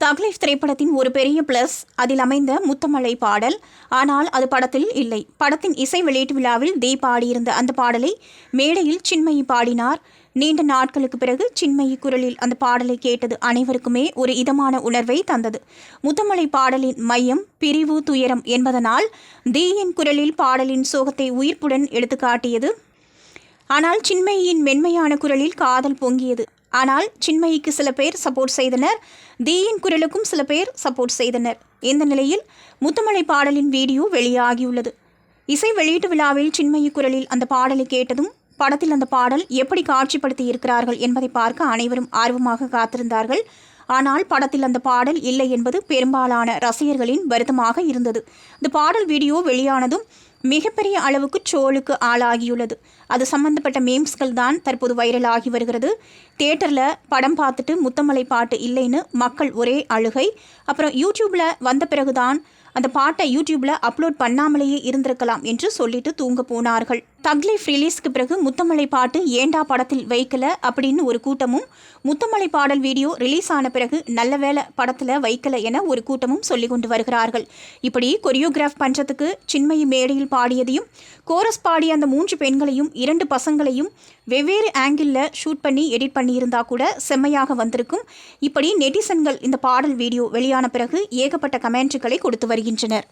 தக்லீஃப் திரைப்படத்தின் ஒரு பெரிய பிளஸ் அதில் அமைந்த முத்தமலை பாடல். ஆனால் அது படத்தில் இல்லை. படத்தின் இசை வெளியீட்டு விழாவில் தீ பாடியிருந்த அந்த பாடலை மேடையில் சின்மயி பாடினார். நீண்ட நாட்களுக்கு பிறகு சின்மயி குரலில் அந்த பாடலை கேட்டது அனைவருக்குமே ஒரு இதமான உணர்வை தந்தது. முத்தமலை பாடலின் மையம் பிரிவு துயரம் என்பதனால் தீயின் குரலில் பாடலின் சோகத்தை உயிர்ப்புடன் எடுத்துக்காட்டியது. ஆனால் சின்மயியின் மென்மையான குரலில் காதல் பொங்கியது. ஆனால் சின்மயிக்கு சில பேர் சப்போர்ட் செய்தனர். தீயின் குரலுக்கும் சில பேர் சப்போர்ட் செய்தனர். இந்த நிலையில் முத்துமலை பாடலின் வீடியோ வெளியாகியுள்ளது. இசை வெளியீட்டு விழாவில் சின்மயி குரலில் அந்த பாடலை கேட்டதும் படத்தில் அந்த பாடல் எப்படி காட்சிப்படுத்தி இருக்கிறார்கள் என்பதை பார்க்க அனைவரும் ஆர்வமாக காத்திருந்தார்கள். ஆனால் படத்தில் அந்த பாடல் இல்லை என்பது பெரும்பாலான ரசிகர்களின் வருத்தமாக இருந்தது. இந்த பாடல் வீடியோ வெளியானதும் மிகப்பெரிய அளவுக்கு ட்ரோலுக்கு ஆளாகியுள்ளது. அது சம்பந்தப்பட்ட மேம்ஸ்கள் தான் தற்போது வைரல் ஆகி வருகிறது. தேட்டரில் படம் பார்த்துட்டு முத்தமலை பாட்டு இல்லைன்னு மக்கள் ஒரே அழுகை. அப்புறம் யூடியூப்பில் வந்த பிறகுதான் அந்த பாட்டை யூடியூப்பில் அப்லோட் பண்ணாமலேயே இருந்திருக்கலாம் என்று சொல்லிட்டு தூங்க போனார்கள். தக்லீஃப் ரிலீஸ்க்கு பிறகு முத்தமலை பாட்டு ஏண்டா படத்தில் வைக்கல அப்படின்னு ஒரு கூட்டமும் முத்தமலை பாடல் வீடியோ ரிலீஸ் ஆன பிறகு நல்ல வேளை படத்தில் வைக்கல என ஒரு கூட்டமும் சொல்லி கொண்டு வருகிறார்கள். இப்படி கொரியோகிராஃப் பண்ணுறதுக்கு சின்மயி மேடையில் பாடியதையும் கோரஸ் பாடிய அந்த மூன்று பெண்களையும் இரண்டு பசங்களையும் வெவ்வேறு ஆங்கிளில் ஷூட் பண்ணி எடிட் பண்ணியிருந்தா கூட செம்மையாக வந்திருக்கும். இப்படி நெட்டிசன்கள் இந்த பாடல் வீடியோ வெளியான பிறகு ஏகப்பட்ட கமெண்ட்களை கொடுத்து வருகின்றனர்.